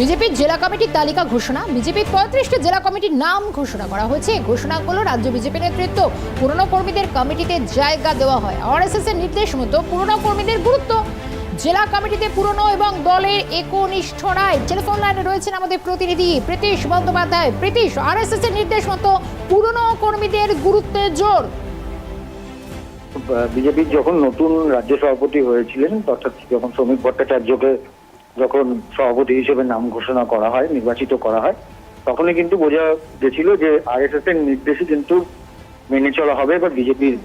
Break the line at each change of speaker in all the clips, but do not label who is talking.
বিজেপির জেলা কমিটির তালিকা ঘোষণা। বিজেপির পঁয়ত্রিশটি জেলা কমিটির নাম ঘোষণা করা হয়েছে। এই ঘোষণাগুলো রাজ্য বিজেপি নেতৃত্ব পুরনো কর্মীদের কমিটিতে জায়গা দেওয়া হয়। আরএসএস এর নির্দেশ মতো পুরনো কর্মীদের গুরুত্ব জেলা কমিটিতে পুরনো এবং দলের একনিষ্ঠরাই টেলিফোন লাইনে রয়েছেন আমাদের প্রতিনিধি প্রীতিশ বন্দ্যোপাধ্যায়। প্রীতিশ আরএসএস এর নির্দেশ মতো পুরনো কর্মীদের গুরুত্বের জোর।
বিজেপির যখন নতুন রাজ্য সভাপতি হয়েছিলেন, অর্থাৎ যখন শ্রমিক ভট্টাচার্যকে যখন সভাপতি হিসেবে নাম ঘোষণা করা হয়, নির্বাচিত করা হয়, তখনই কিন্তু বোঝা গেছিল যে আরএসএস এর নির্দেশই কিন্তু মেনে চলা হবে বা বিজেপির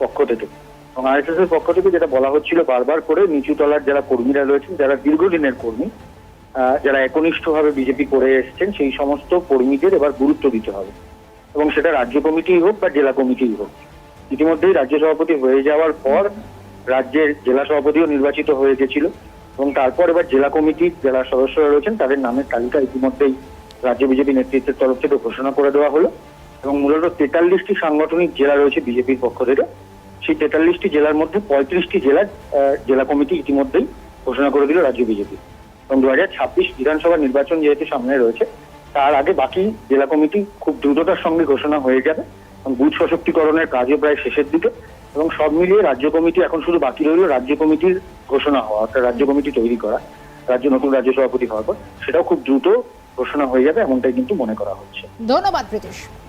পক্ষ থেকে। এবং আরএসএস এর পক্ষ থেকে যেটা বলা হচ্ছিল বারবার করে নিচু তলার যারা কর্মীরা রয়েছেন, যারা দীর্ঘদিনের কর্মী যারা একনিষ্ঠভাবে বিজেপি করে এসছেন, সেই সমস্ত কর্মীদের এবার গুরুত্ব দিতে হবে। এবং সেটা রাজ্য কমিটিই হোক বা জেলা কমিটিই হোক। ইতিমধ্যেই রাজ্য সভাপতি হয়ে যাওয়ার পর রাজ্যের জেলা সভাপতিও নির্বাচিত হয়ে গেছিল এবং তারপর এবার জেলা কমিটির যারা সদস্যরা রয়েছেন তাদের নামের তালিকা ইতিমধ্যেই রাজ্য বিজেপি নেতৃত্বের তরফ থেকে ঘোষণা করে দেওয়া হলো এবং মূলত তেতাল্লিশটি সাংগঠনিক জেলা রয়েছে বিজেপির পক্ষ থেকে। সেই তেতাল্লিশটি জেলার মধ্যে পঁয়ত্রিশটি জেলার জেলা কমিটি ইতিমধ্যেই ঘোষণা করে দিল রাজ্য বিজেপি। এবং দু হাজার ছাব্বিশ বিধানসভা নির্বাচন যেহেতু সামনে রয়েছে, তার আগে বাকি জেলা কমিটি খুব দ্রুততার সঙ্গে ঘোষণা হয়ে যাবে। বুথ সশক্তিকরণের কাজে প্রায় শেষের দিকে এবং সব মিলিয়ে রাজ্য কমিটি এখন শুধু বাকি রইল রাজ্য কমিটির ঘোষণা হওয়া, অর্থাৎ রাজ্য কমিটি তৈরি করা, রাজ্য নতুন রাজ্য সভাপতি হওয়ার পর, সেটাও খুব দ্রুত ঘোষণা হয়ে যাবে, এমনটাই কিন্তু মনে করা হচ্ছে।
ধন্যবাদ, প্রীতিশ।